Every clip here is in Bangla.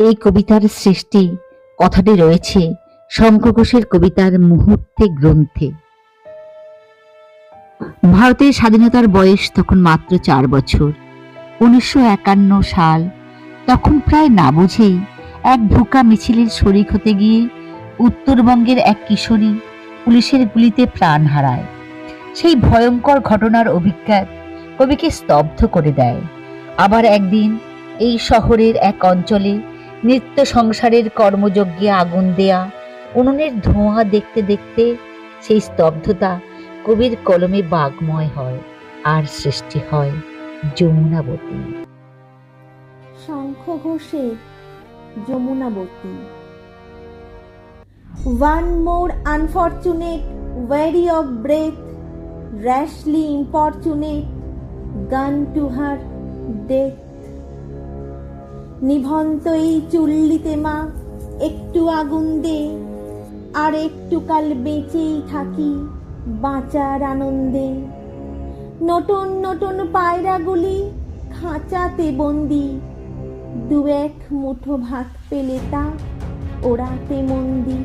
এই কবিতার সৃষ্টি কথাটি রয়েছে শঙ্খ ঘোষের কবিতার মুহূর্তে গ্রন্থে। ভারতের স্বাধীনতার বয়স তখন মাত্র চার বছর। উনিশশো একান্ন সাল তখন প্রায় না বুঝেই এক ভুকা মিছিলের শরিক হতে গিয়ে উত্তরবঙ্গের এক কিশোরী পুলিশের গুলিতে প্রাণ হারায়। সেই ভয়ঙ্কর ঘটনার অভিজ্ঞতা কবিকে স্তব্ধ করে দেয়। আবার একদিন এই শহরের এক অঞ্চলে নিত্য সংসারের কর্মযজ্ঞে আগুন দেয়া, উনুনের ধোঁয়া দেখতে দেখতে সেই স্তব্ধতা কবির কলমে বাগময় হয়, আর সৃষ্টি হয় যমুনাবতী। শঙ্খ ঘোষে Jamunabati. One more unfortunate weary of breath rashly importunate gone to her death নিভন্ত এই চুল্লিতে মা, একটু আগুন দে। আর একটু কাল বেঁচেই থাকি বাঁচার আনন্দে। নতুন নতুন পায়রাগুলি খাঁচাতে বন্দি। দু এক মুঠো ভাত পেলে তা ওড়াতে মন্দি।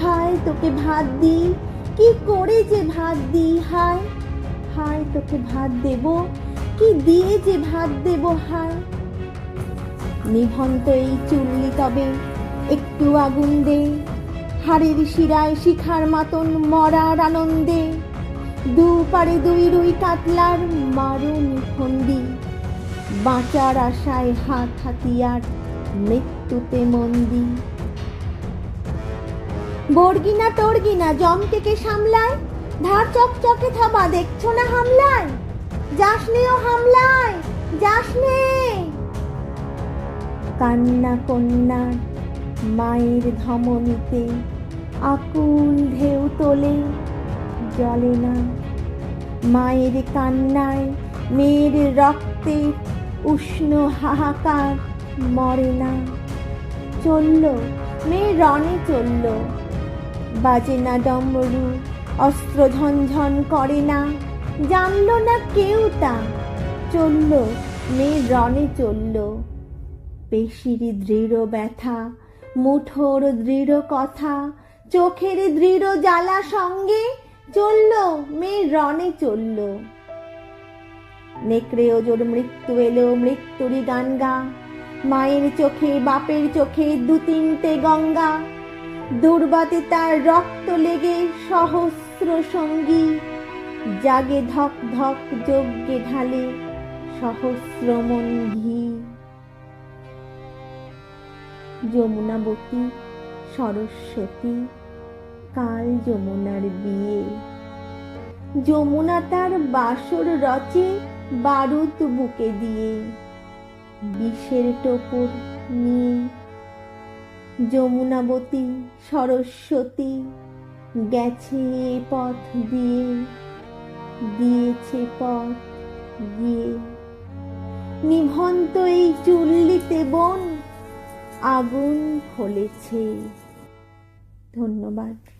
হায় তোকে ভাত দি কি করে যে ভাত দি হায়। হায় তোকে ভাত দেব, কি দিয়ে যে ভাত দেব হায়। নিভন্ত এই চুল্লি তবে একটু আগুন দে। হাড়ের শিরায় শিখার মতন মরার আনন্দে। দু পারে দুই রুই কাতলার মারুন ফন্দি বাঁচার আশায় হাত হাতিয়ার মৃত্যুতে মন্দি। বর্গিনা টর্গিনা জমকেকে সামলায়। ধার চকচকে থাবা, দেখছ না হামলায়? যাসনে ও হামলায় যাসনে কান্না কন্যার মায়ের ধমনীতে আকুল ঢেউ তোলে, জলে না। মায়ের কান্নায় মেয়ের রক্তে উষ্ণ হাহাকার মরে না। চলল, মেয়ে রণে চলল। বাজে না ডমরু, অস্ত্র ঝনঝন করে না। জানল না কেউ তা। চলল, মেয়ে রণে চলল। পেশির দৃঢ় ব্যথা, মুঠোর দৃঢ় কথা, চোখের দৃঢ় জ্বালা সঙ্গে চলল, মেয়ের রণে চলল। নেকড়ে ওজোর মৃত্যু এলো, মৃত্যুরই গান গা মায়ের চোখে, বাপের চোখে দু তিনটে গঙ্গা। দুর্বাতে তার রক্ত লেগে সহস্র সঙ্গী। জাগে ধক ধক যজ্ঞে ঢালে সহস্র মন ঘি। যমুনাবতী সরস্বতী কাল যমুনার বিয়ে। যমুনা তার বাসর রচে বারুদ বুকে দিয়ে। বিষের টোপর নিয়ে। যমুনাবতী সরস্বতী গেছে পথ দিয়ে। দিয়েছে পথ গিয়ে নিভন্ত এই চুল্লিতে বন আগুন ফলেছে। ধন্যবাদ।